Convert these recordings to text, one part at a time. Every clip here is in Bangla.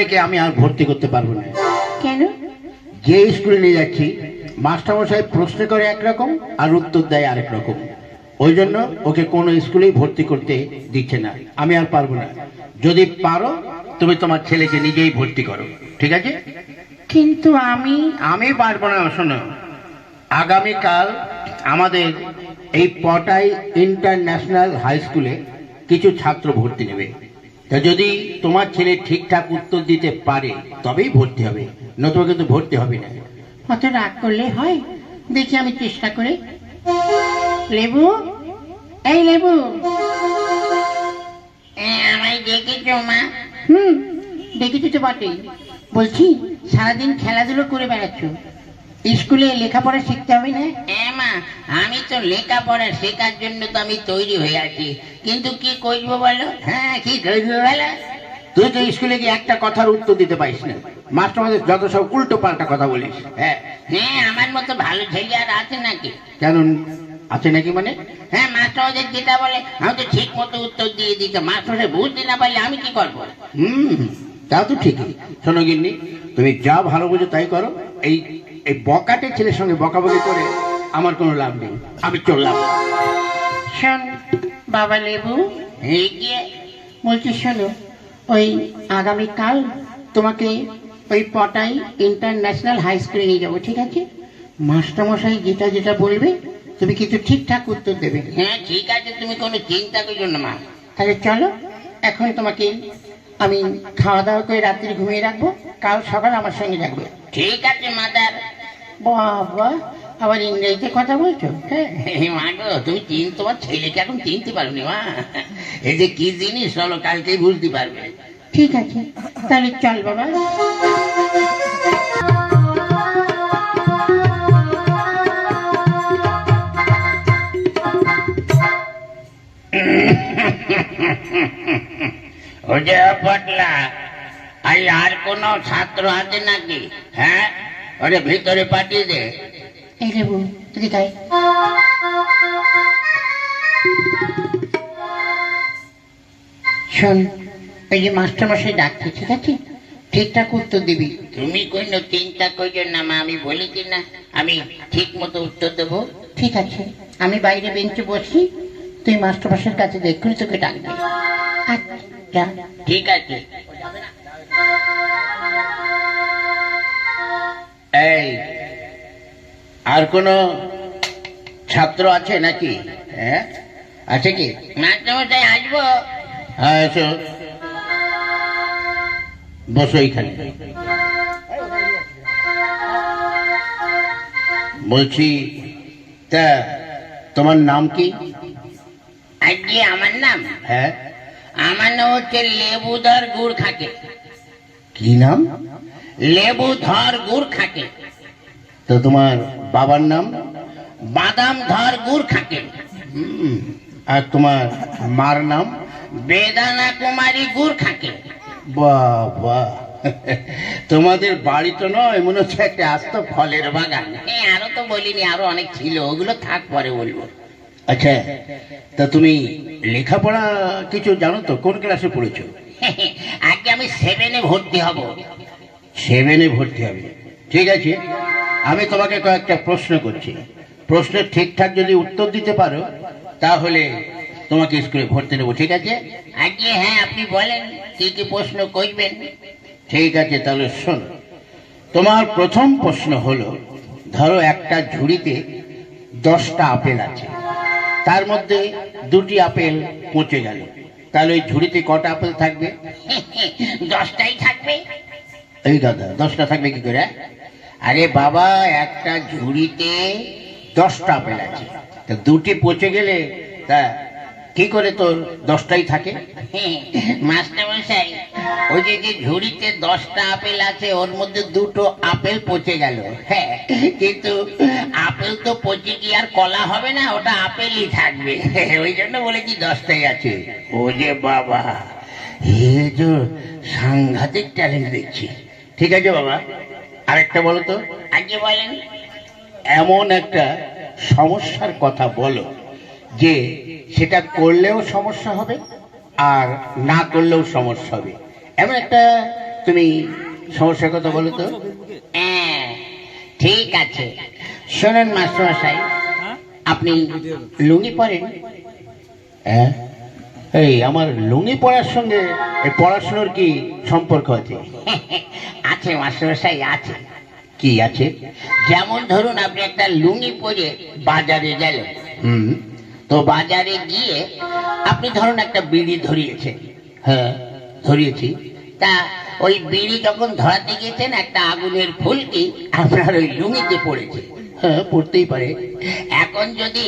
একে আমি আর ভর্তি করতে পারব না। কেন? যে স্কুলে নিয়ে যাচ্ছি মাস্টারমশাই প্রশ্ন করে একরকম আর উত্তর দেয় আরেক রকম। ওই জন্য ওকে কোনো স্কুলেই ভর্তি করতে দিচ্ছে না। আমি আর পারব না। যদি পারো তুমি তোমার ছেলেকে নিজেই ভর্তি করো। ঠিক আছে? কিন্তু আমি আমি পারব না শোনো। আগামীকাল আমাদের এই পটাই ইন্টারন্যাশনাল হাই স্কুলে কিছু ছাত্র ভর্তি নেবে। যদি তোমার ছেলে ঠিকঠাক উত্তর দিতে পারে তবেই ভর্তি হবে। নতুবা কিন্তু ভর্তি হবে না। অত রাগ করলে হয়? দেখি আমি চেষ্টা করে। লেবু? এই লেবু! আমায় ডেকেছো মা? হুম ডেকেছি তো বটেই। বলছি সারাদিন খেলাধুলো করে বেড়াচ্ছ। স্কুলে লেখাপড়া শিখতে হবে না? হ্যাঁ মা আমি তো লেখাপড়া শেখার জন্য তো আমি তৈরি হয়ে আছি। কিন্তু কি করব বলো? হ্যাঁ কি করবি বলো? তুই তো স্কুলে গিয়ে একটা কথার উত্তর দিতে পারিস না। মাস্টার আমাদের যত সব উল্টো পাল্টা কথা বলিস। হ্যাঁ হ্যাঁ আমার মতো ভালো ছেলে আর আছে নাকি? কেন? আছে নাকি মানে? হ্যাঁ মাস্টার যেটা বলে আমি তো ঠিক মতো উত্তর দিয়ে দিতে। মাস্টারে বুঝতে না পারলে আমি কি করব? হুম তা তো ঠিকই। শোনো গিন্নি তুমি যা ভালো বুঝো তাই করো। এই এই বকাটে ছেলের সঙ্গে বকাবকি করে আমার কোনো লাভ নেই। আমি চললাম। শোন বাবা লেবু। এই গিয়ে বলছি শোনো ওই আগামীকাল তোমাকে ওই পটাই ইন্টারন্যাশনাল হাই স্কুলে নিয়ে যাব ঠিক আছে? মাস্টারমশাই যেটা যেটা বলবে তুমি কিন্তু ঠিকঠাক উত্তর দেবে। হ্যাঁ ঠিক আছে তুমি কোনো চিন্তা করছ না মা। তাহলে চলো এখন তোমাকে আমি খাওয়া দাওয়া করে রাত্রি ঘুমিয়ে রাখব কাল সকাল আমার সঙ্গে থাকবে। ঠিক আছে মাদার। বাবা, আবার ইংরেজিতে কথা বলছো? হ্যাঁ। মা গো, তুমি চিন, তোমার ছেলেকে এখন চিনতে পারোনি মা। এই যে কি জিনিস, চলো, কালকেই বুঝতে পারবে। ঠিক আছে, তাহলে চল বাবা। ও যে পটলা আই আর কোন ছাত্র আছে নাকি? হ্যাঁ? ওরে ভিতরে পাঠিয়ে দে এই লেবু তুই তাই শোন এই যে মাস্টারমশাই ডাকছে ঠিক আছে ঠিকঠাক উত্তর দিবি তুমি কোনো চিন্তা করছ না মা আমি বলি কি না আমি ঠিক মতো উত্তর দেবো ঠিক আছে আমি বাইরে বেঞ্চে বসি তুই মাস্টারমশাইয়ের কাছে দেখুন তোকে ডাকবে আচ্ছা ঠিক আছে এই আর কোনো ছাত্র আছে নাকি? হ্যাঁ? আছে কি? মাস্টারমশাই আসব। হ্যাঁ এসো। বসো এইখানে বলছি তা তোমার নাম কি? আজকে আমার নাম? হ্যাঁ। আমার নাম হচ্ছে লেবুদার গুড় খাকে। কি নাম? লেবুধর গুড় খাকে তো তোমার বাবার নাম? বাদাম, ধর, গুড় খাকে আর তোমার মার নাম? বেদানা কুমারী গুড় খাকে বাবা, তোমাদের বাড়ি তো নয়, মনে হচ্ছে একটা আস্ত ফলের বাগান। হ্যাঁ আরও তো বলিনি, আরও অনেক ছিল, ওগুলো থাক, পরে বলব। আচ্ছা তা তুমি লেখাপড়া কিছু জানো তো? কোন ক্লাসে পড়েছো? আজকে আমি সেভেনে ভর্তি হব। সেভেনে ভর্তি হবে। ঠিক আছে? আমি তোমাকে কয়েকটা প্রশ্ন করছি। প্রশ্নের ঠিকঠাক যদি উত্তর দিতে পারো তাহলে তোমাকে স্কুলে ভর্তি নেব ঠিক আছে? আজকে হ্যাঁ আপনি বলেন কি কি প্রশ্ন করবেন? ঠিক আছে তাহলে শোনো। তোমার প্রথম প্রশ্ন হলো ধরো একটা ঝুড়িতে দশটা আপেল আছে। তার মধ্যে দুটি আপেল পচে গেল। তাহলে ওই ঝুড়িতে কটা আপেল থাকবে? দশটাই থাকবে। এই দাদা দশটা থাকবে কি করে? আরে বাবা একটা ঝুড়িতে দশটা আপেল আছে। তা দুটি পচে গেলে তা কি করে তোর দশটাই থাকে? মাস্টার মশাই ওই যে যে ঝুড়িতে দশটা আপেল আছে ওর মধ্যে দুটো আপেল পচে গেল। হ্যাঁ কিন্তু আপেল তো পচে কি আর কলা হবে না ওটা আপেলই থাকবে। ওই জন্য বলেছি দশটাই আছে। ও যে বাবা এ তো সাংঘাতিক ট্যালেন্ট দেখছি। ঠিক আছে বাবা। আরেকটা বলো তো। আজকে বলেন। এমন একটা সমস্যার কথা বলো যে সেটা করলেও সমস্যা হবে আর না করলেও সমস্যা হবে। এমন একটা তুমি সমস্যার কথা বলো তো। হ্যাঁ ঠিক আছে। শোনেন মাস্টারমশাই আপনি লুঙ্গি পরেন? হ্যাঁ? এই আমার লুঙ্গি পড়ার সঙ্গে এই পড়াশোনার কি সম্পর্ক আছে? আছে মাস্টারমশাই আছে। কি আছে? যেমন ধরুন আপনি একটা লুঙ্গি পরে বাজারে গেলেন। হুম। তো বাজারে গিয়ে আপনি ধরুন একটা বিড়ি ধরিয়েছেন। হ্যাঁ ধরিয়েছি। তা ওই বিড়ি যখন ধরাতে গিয়েছেন একটা আগুনের ফুলকি আপনার ওই লুঙ্গিতে পড়েছে। পড়তেই পারে। এখন যদি,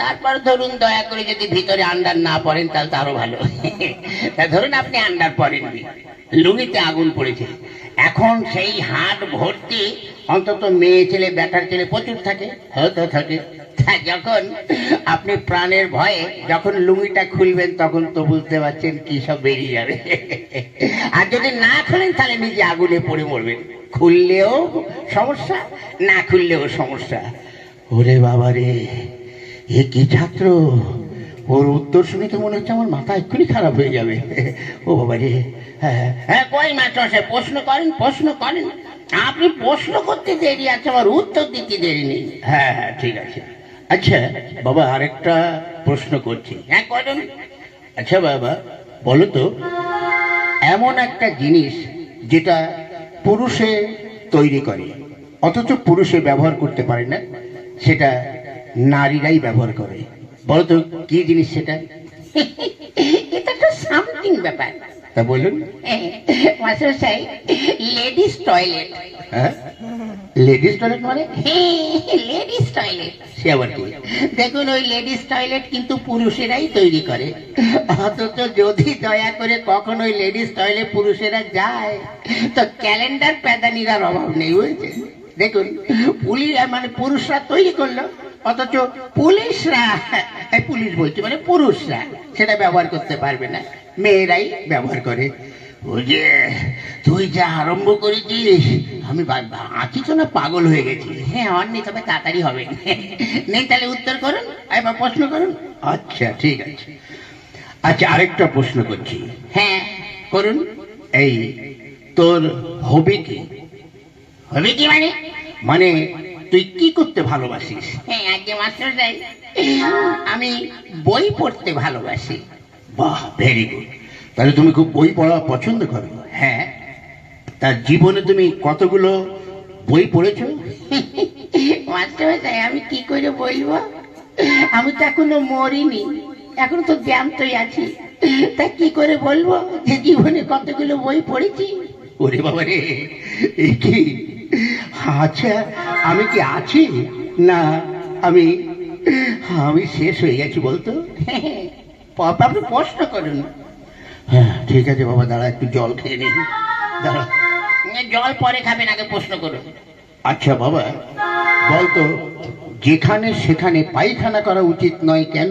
তারপর ধরুন দয়া করে যদি ভিতরে আন্ডার না পড়েন, তাহলে তারও ভালো। তা ধরুন আপনি আন্ডার পড়েননি। লুঙ্গিতে আগুন পড়েছে। এখন সেই হাট ভর্তি, অন্তত মেয়ে ছেলে, ব্যাটার ছেলে প্রচুর থাকে, হয়তো থাকে। যখন আপনি প্রাণের ভয়ে যখন লুঙ্গিটা খুলবেন, তখন তো বুঝতে পারছেন কি সব বেরিয়ে যাবে। আর যদি না খুলেন, তাহলে নিজে আগুনে পড়ে মরবেন। খুললেও সমস্যা, না খুললেও সমস্যা। ওরে বাবা রে, এ কি ছাত্র? ওর উত্তর শুনে তো মনে হচ্ছে আমার মাথা এক্ষুনি খারাপ হয়ে যাবে। ও বাবা রে হ্যাঁ হ্যাঁ কই মাস্টার সে প্রশ্ন করেন প্রশ্ন করেন। আপনি প্রশ্ন করতে দেরি আছে আমার উত্তর দিতে দেরি নেই। হ্যাঁ হ্যাঁ ঠিক আছে। আচ্ছা বাবা আরেকটা প্রশ্ন করছি। হ্যাঁ করুন আচ্ছা বাবা, বলো তো, এমন একটা জিনিস যেটা পুরুষে তৈরি করে, অথচ পুরুষে ব্যবহার করতে পারে না, সেটা নারীরাই ব্যবহার করে। বলো তো, কি জিনিস সেটা? এটা তো সামথিং ব্যাপার। তা বলুন। মাস্টার সাহেব লেডিস টয়লেট। হ্যাঁ? লেডিস টয়লেট মানে? Ladies toilet. সে আবার কি দেখুন ওই লেডিস টয়লেট কিন্তু পুরুষেরাই তৈরি করে। অথচ যদি দয়া করে কখন ওই লেডিস টয়লেট পুরুষেরা যায় তো ক্যালেন্ডার প্যাদানিরার অভাব নেই বুঝেছে দেখুন পুলিশ মানে পুরুষরা তৈরি করল। অথচ পুলিশরা পুলিশ বলছি মানে পুরুষরা সেটা ব্যবহার করতে পারবে না, মেয়েরাই ব্যবহার করে। ওই যে তুই যা আরম্ভ করেছিস, আমি আছি তো না? পাগল হয়ে গেছি। হ্যাঁ অন্যি তবে তাড়াতাড়ি হবে। নেই তাহলে উত্তর করুন, এবার প্রশ্ন করুন। আচ্ছা ঠিক আছে। আচ্ছা আরেকটা প্রশ্ন করছি। হ্যাঁ করুন। এই তোর হবি কি? হবে কি মানে? মানে তুই কি করতে ভালোবাসিস? হ্যাঁ আজকে মাস্টার যাই। আমি বই পড়তে ভালোবাসি। বাহ ভেরি গুড তাহলে তুমি খুব বই পড়া পছন্দ করো? হ্যাঁ। তার জীবনে তুমি কতগুলো বই পড়েছো? মাস্টার যাই আমি কি করে বলব? আমি তো এখনও মরিনি। এখন তো জ্যান্তই আছি। তা কি করে বলব যে জীবনে কতগুলো বই পড়েছি? ওরে বাবা রে কি? আচ্ছা আমি কি আছি? না আমি আমি শেষ হয়ে গেছি বলতো? আপনি প্রশ্ন করুন। হ্যাঁ ঠিক আছে বাবা দাঁড়া একটু জল খেয়ে নিই দাঁড়া। জল পরে খাবেন আগে প্রশ্ন করুন। আচ্ছা বাবা বলতো যেখানে সেখানে পায়খানা করা উচিত নয় কেন?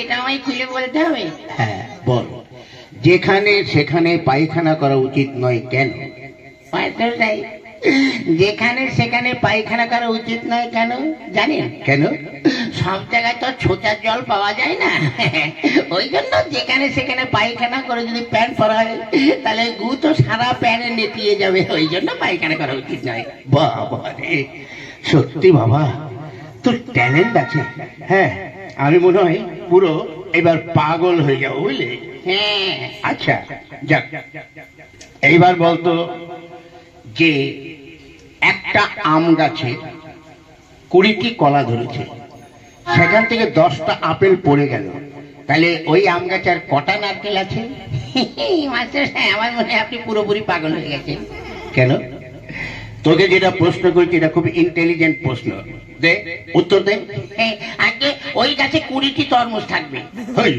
এটা আমায় খুলে বলতে হবে। হ্যাঁ বল। যেখানে সেখানে পায়খানা করা উচিত নয় কেন? মাস্টার সাহেব, যেখানে সেখানে পায়খানা করা উচিত নয় কেন? জানেন? কেন? সব জায়গায় তো ছোটার জল পাওয়া যায় না। ওই জন্য যেখানে সেখানে পায়খানা করে যদি প্যান্ট পরা হয় তাহলে গু তো সারা প্যানে নেতিয়ে যাবে। ওই জন্য পায়খানা করা উচিত নয়। বাবা রে! সত্যি বাবা তোর ট্যালেন্ট আছে। হ্যাঁ আমি মনে হয় পুরো এবার পাগল হয়ে যাব বুঝলি? হ্যাঁ। আচ্ছা যাক। এইবার বলতো যে একটা আম গাছে কুড়িটি কলা ধরেছে। সেখান থেকে দশটা আপেল পড়ে গেল। তাহলে ওই আম গাছে আর কটা নারকেল আছে? মাস্টার আমার মনে হয় আপনি পুরোপুরি পাগল হয়ে গেছেন। কেন? তোকে যেটা প্রশ্ন করেছি এটা খুব ইন্টেলিজেন্ট প্রশ্ন। দে উত্তর দে। আগে ওই গাছে কুড়িটি তরমুজ থাকবে। হই,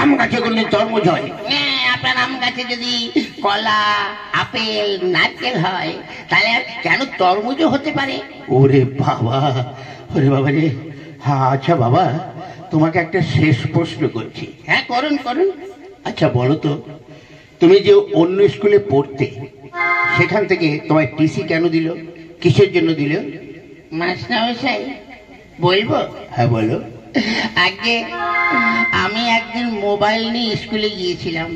আম গাছে করলে তরমুজ হয়। হ্যাঁ, আপনার আম গাছে যদি কলা আপেল নারকেল হয় তাহলে আর কেন তরমুজও হতে পারে? ওরে বাবা ওরে বাবা রে। হ্যাঁ আচ্ছা বাবা তোমাকে একটা শেষ প্রশ্ন করছি। হ্যাঁ করুন করুন। আচ্ছা বলো তো তুমি যে অন্য স্কুলে পড়তে সেখান থেকে তোমায় টিসি কেন দিল? কিসের জন্য দিল? মাস্টারমশাই বলব? হ্যাঁ বলো। আগে আমি একদিন মোবাইল নিয়ে স্কুলে গিয়েছিলাম।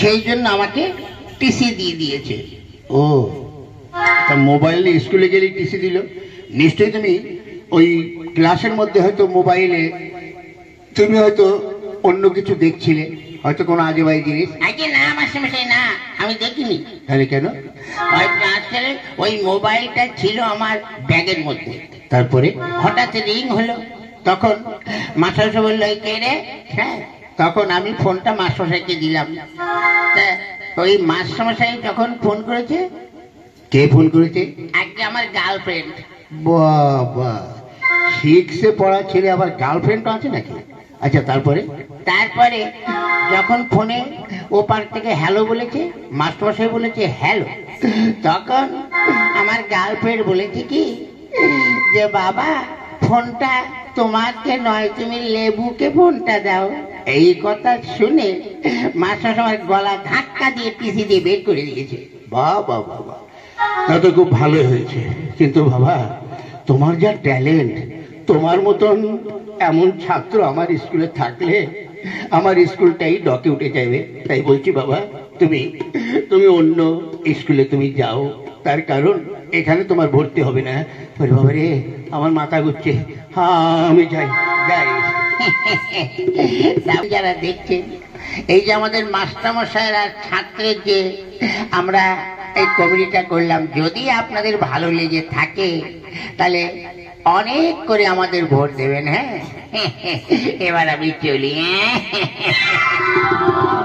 সেই জন্য আমাকে টিসি দিয়ে দিয়েছে। ও তা মোবাইল নিয়ে স্কুলে গেলে টিসি দিল? নিশ্চয়ই তুমি ওই ক্লাসের মধ্যে হয়তো মোবাইলে তুমি হয়তো অন্য কিছু দেখছিলে হয়তো কোনো আজে বাজে জিনিস? আগে না মাস্টারমশাই না। আমি দেখিনি। তাহলে কেন? ওই মাস্টারের ওই মোবাইলটা ছিল আমার ব্যাগের মধ্যে। তারপরে? হঠাৎ রিং হলো। তখন মাস্টারমশাই বলল "এই কে রে? হ্যাঁ। তখন আমি ফোনটা মাস্টারমশাইকে দিলাম। তা ওই মাস্টারমশাই যখন ফোন করেছে কে ফোন করেছে? আজকে আমার গার্লফ্রেন্ড। বাবা সিক্সে পড়া ছেলে আবার গার্লফ্রেন্ড আছে নাকি? আচ্ছা তারপরে? তারপরে যখন ফোনে ওপার থেকে হ্যালো বলেছে মাস্টারমশাই বলেছে হ্যালো। তখন আমার গার্লফ্রেন্ড বলেছে কি যে বাবা ফোনটা তোমাকে নয় তুমি লেবুকে ফোনটা দাও। এই কথা শুনে মাস্টার আমার গলা ধাক্কা দিয়ে পিসি দিয়ে বের করে দিয়েছে। বাবা বাবা তা তো খুব ভালো হয়েছে। কিন্তু বাবা তোমার যা ট্যালেন্ট তোমার মতন এমন ছাত্র আমার স্কুলে থাকলে আমার স্কুলটাই ডকে উঠে যাবে। তাই বলছি, বাবা, তুমি তুমি অন্য স্কুলে তুমি যাও। তার কারণ এখানে তোমার ভর্তি হবে না। বলে, বাবা রে, আমার মাথা ঘুরছে। হ্যাঁ আমি যাই যাই। যারা দেখছেন, এই যে আমাদের মাস্টারমশাইয়ের আর ছাত্রের যে আমরা এই কমিটিটা করলাম, যদি আপনাদের ভালো লেগে থাকে, তাহলে অনেক করে আমাদের ভোট দেবেন হ্যাঁ? এবার আমি চলি হ্যাঁ?